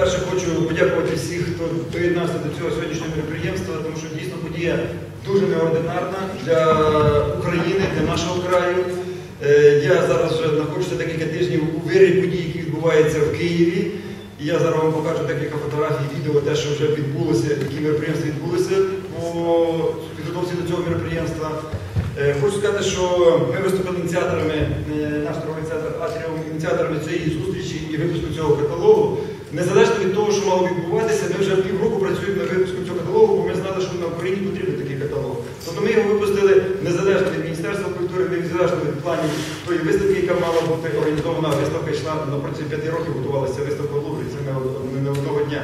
Перше хочу подякувати всіх, хто доєднався до цього сьогоднішнього мероприємства, тому що дійсно подія дуже неординарна для України, для нашого краю. Е, Я зараз вже знаходжуся декілька тижнів у вирі подій, які відбуваються в Києві. І я зараз вам покажу декілька фотографій, відео, те, що вже відбулося, які мероприємства відбулися по підготовці до цього мероприємства. Е, Хочу сказати, що ми виступили ініціаторами, е, наш торговий центр Атріум, ініціаторами цієї зустрічі і випуску цього каталогу. Незалежно від того, що мало відбуватися, ми вже півроку працюємо над випуском цього каталогу, бо ми знали, що на Україні потрібен такий каталог. Тобто ми його випустили незалежно від Міністерства культури, незалежно від планів тої виставки, яка мала бути організована. Виставка йшла на протязі п'яти років, готувалася виставка в Луврі, це не не одного дня.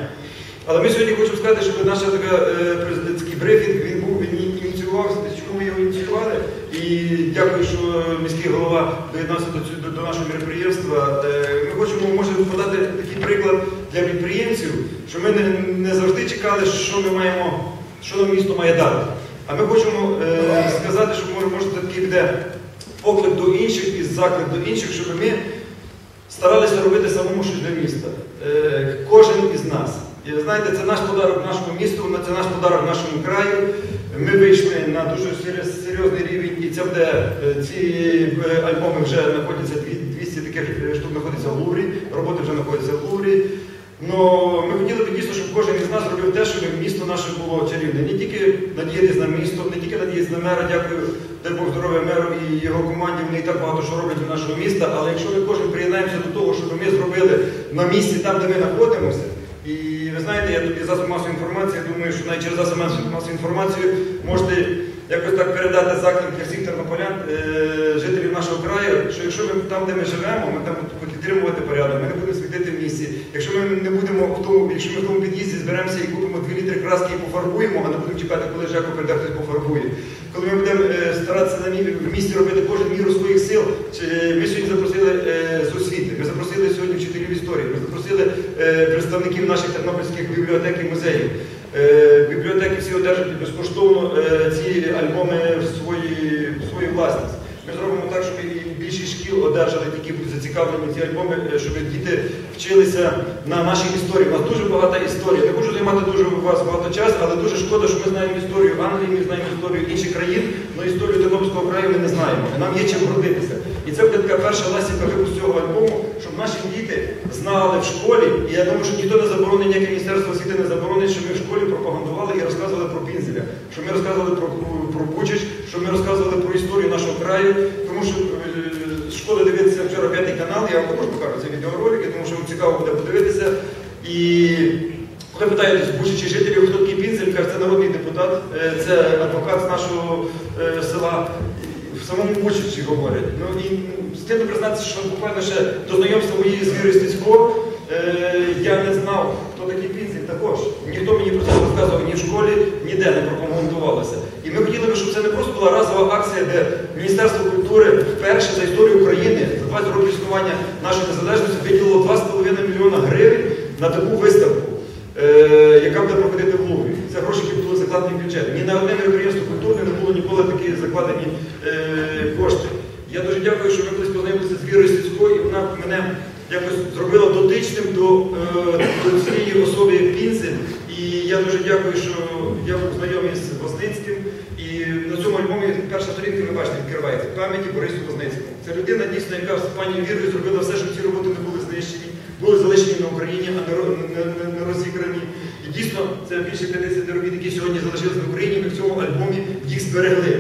Але ми сьогодні хочемо сказати, що така е, президентський брифінг він був він ініціювався, чому ми його ініціювали. І дякую, що міський голова доєднався до, до, до нашого мероприємства. Е, Ми хочемо може подати такий приклад для підприємців, що ми не, не завжди чекали, що ми маємо, що нам місто має дати. А ми хочемо е, сказати, що може, може такий буде поклик до інших і заклик до інших, щоб ми старалися робити самому щось для міста. Е, Кожен із нас. І знаєте, це наш подарок нашому місту, це наш подарок нашому краю. Ми вийшли на дуже серйозний рівень, і це буде е, ці е, альбоми вже знаходяться дві- 200 таких штук знаходиться в Луврі, роботи вже знаходяться в Луврі. Ну, ми хотіли б дійсно, щоб кожен із нас робив те, щоб місто наше було чарівне. Не тільки надіятися на місто, не тільки надіятися на мера, дякую, дай Бог здоров'я меру і його команді, вони і так багато що роблять для нашого міста. Але якщо ми кожен приєднаємося до того, щоб ми зробили на місці там, де ми знаходимося, і ви знаєте, я тобі засоб масової інформації, думаю, що навіть через засоб масової інформації можете якось так передати заклик всіх тернополян, е, жителів нашого краю, що якщо ми там, де ми живемо, ми там будемо підтримувати порядок, ми не будемо світити в місті. Якщо ми не будемо в тому, якщо ми в тому під'їзді зберемося і купимо 2 літри краски і пофарбуємо, а не будемо чекати, коли Жеко прийде хтось пофарбує. Коли ми будемо е, старатися на в місті робити кожен міру своїх сил, чи ми сьогодні запросили е, з освіти, ми запросили сьогодні вчителів історії, ми запросили е, представників наших тернопільських бібліотек і музеїв. Е, Бібліотеки всі одержать безкоштовно е, ці альбоми в свої, в свою власність. Ми зробимо так, щоб і більшість шкіл одержали, які будуть зацікавлені ці альбоми, е, щоб діти вчилися на нашій історії. У нас дуже багата історія. Не хочу займати дуже у вас багато часу, але дуже шкода, що ми знаємо історію Англії, ми знаємо історію інших країн, але історію Тернопільського краю ми не знаємо. Нам є чим гордитися. І це буде така перша ласівка випуск цього альбому, знали в школі. І я думаю, що ніхто не заборонить, ніяке міністерство освіти не заборонить, що ми в школі пропагандували і розказували про Пінзеля, що ми розказували про, про Бучич, що ми розказували про історію нашого краю. Тому що е, шкода дивитися вчора п'ятий канал, я вам також покажу ці відеоролики, тому що цікаво буде подивитися. І коли питають з Бучичі жителів, хто такий Пінзель, каже, це народний депутат, е, це адвокат з нашого е, села. В самому Бучичі говорять. Ну і стидно признатися, що буквально ще до знайомства моєї з Вірою Стецько е, я не знав, хто такий Пінзель також. Ніхто мені про це не розказував ні в школі, ніде не пропагандувалося. І ми хотіли би, щоб це не просто була разова акція, де Міністерство культури вперше за історію України за 20 років існування нашої незалежності виділило 2,5 мільйона гривень на таку виставку. е, Яка буде проходити в Луврі. Це гроші, які були закладені в бюджет. Ні на одне мероприємство культурне не було ніколи такі закладені е, кошти. Я дуже дякую, що ми колись познайомилися з Вірою Сільською, і вона мене якось зробила дотичним до, е, до цієї особи Пінзель. І я дуже дякую, що я був знайомий з Возницьким. І на цьому альбомі перша сторінка, ви бачите, відкривається пам'яті Борису Возницькому. Це людина дійсно, яка з пані Вірою зробила все, щоб ці роботи не були знищені, були залишені на Україні, а не, ро- не, не, не розіграні. І дійсно, це більше 50 робіт, які сьогодні залишилися в Україні. Ми в цьому альбомі їх зберегли.